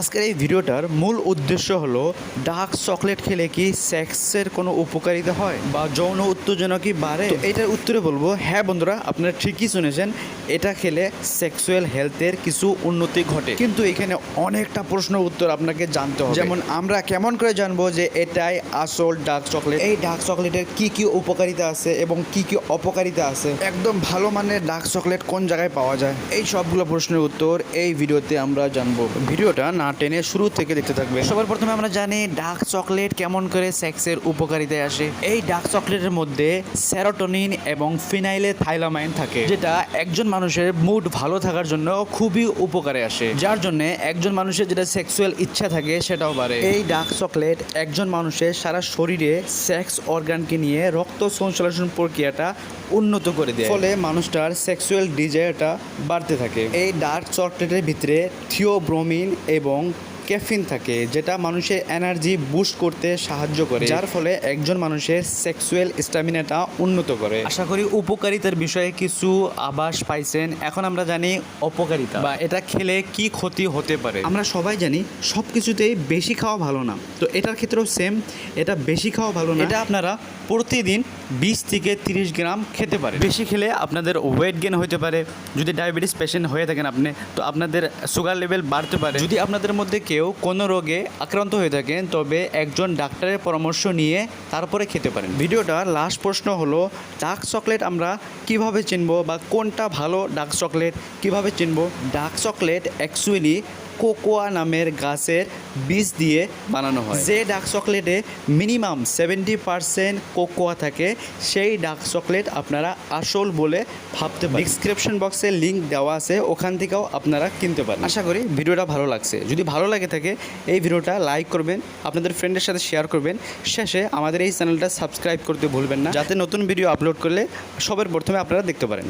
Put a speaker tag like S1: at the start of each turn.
S1: আজকের এই ভিডিওটার মূল উদ্দেশ্য হলো, ডার্ক চকলেট খেলে কি সেক্সের কোনো উপকারিতা হয় বা যৌন উত্তেজনা কি বাড়ে? এটার উত্তরে বলব হ্যাঁ বন্ধুরা, আপনারা ঠিকই শুনেছেন, এটা খেলে সেক্সুয়াল হেলথের কিছু উন্নতি ঘটে। কিন্তু এখানে অনেকটা প্রশ্ন উত্তর আপনাকে জানতে হবে। যেমন আমরা কেমন করে জানব যে এটাই আসল ডার্ক চকলেট? এই ডার্ক চকলেটের কি কি উপকারিতা আছে এবং কি কি অপকারিতা আছে? একদম ভালো মানের ডার্ক চকলেট কোন জায়গায় পাওয়া যায়? এই সবগুলো প্রশ্নের উত্তর এই ভিডিওতে আমরা জানব। ভিডিওটা না টেনে শুরু থেকে দেখতে থাকবে। সবার প্রথমে আমরা জানি ডার্ক চকলেট কেমন করে সেক্সের উপকারিতায় আসে। এই ডার্ক চকলেটের মধ্যে সেরোটোনিন এবং ফিনাইলে থাইলামাইন থাকে, যেটা একজন মানুষের মুড ভালো থাকার জন্য খুবই উপকারে আসে। যার জন্য একজন মানুষের যেটা সেক্সুয়াল ইচ্ছা থাকে সেটাও বাড়ে। এই ডার্ক চকলেট একজন মানুষের সারা শরীরে সেক্স অর্গানকে নিয়ে রক্ত সংশ্লেষণ প্রক্রিয়াটা উন্নত করে দেয়। ফলে মানুষটার সেক্সুয়াল ডিজায়ারটা বাড়তে থাকে। এই ডার্ক চকলেটের ভিতরে থিওব্রোমিন এবং ক্যাফিন থাকে যেটা মানুষের এনার্জি বুস্ট করতে সাহায্য করে যার ফলে একজন মানুষের সেক্সুয়াল স্ট্যামিনাটা উন্নত করে। আশা করি উপকারিতার বিষয়ে কিছু আভাস পাইছেন। এখন আমরা জানি অপকারিতা বা এটা খেলে কি ক্ষতি হতে পারে। আমরা সবাই জানি সব কিছুতেই বেশি খাওয়া ভালো না। তো এটার ক্ষেত্রেও সেম এটা বেশি খাওয়া ভালো না। এটা আপনারা প্রতিদিন বিশ থেকে তিরিশ গ্রাম খেতে পারে বেশি খেলে আপনাদের ওয়েট গেন হতে পারে যদি ডায়াবেটিস পেশেন্ট হয়ে থাকেন আপনি তো আপনাদের সুগার লেভেল বাড়তে পারে। যদি আপনাদের মধ্যে কেউ কোনো রোগে আক্রান্ত হয়ে থাকেন তবে একজন ডাক্তারের পরামর্শ নিয়ে তারপরে খেতে পারেন। ভিডিওটা লাস্ট প্রশ্ন হলো ডার্ক চকলেট আমরা কীভাবে চিনবো বা কোনটা ভালো ডার্ক চকলেট কীভাবে চিনবো? ডার্ক চকলেট অ্যাকচুয়ালি কোকোয়া নামের গাছের বীজ দিয়ে বানানো হয়। যে ডার্ক চকলেটে মিনিমাম সেভেন্টি পারসেন্ট কোকোয়া থাকে, সেই ডার্ক চকলেট আপনারা আসল বলে ভাবতে পারেন। ডিসক্রিপশন বক্সে লিঙ্ক দেওয়া আছে, ওখান থেকেও আপনারা কিনতে পারেন। আশা করি ভিডিওটা ভালো লাগছে। যদি ভালো লাগে থাকে, এই ভিডিওটা লাইক করবেন, আপনাদের ফ্রেন্ডের সাথে শেয়ার করবেন। শেষে আমাদের এই চ্যানেলটা সাবস্ক্রাইব করতে ভুলবেন না। যাতে নতুন ভিডিও আপলোড করলে সবার প্রথমে আপনারা দেখতে পারেন।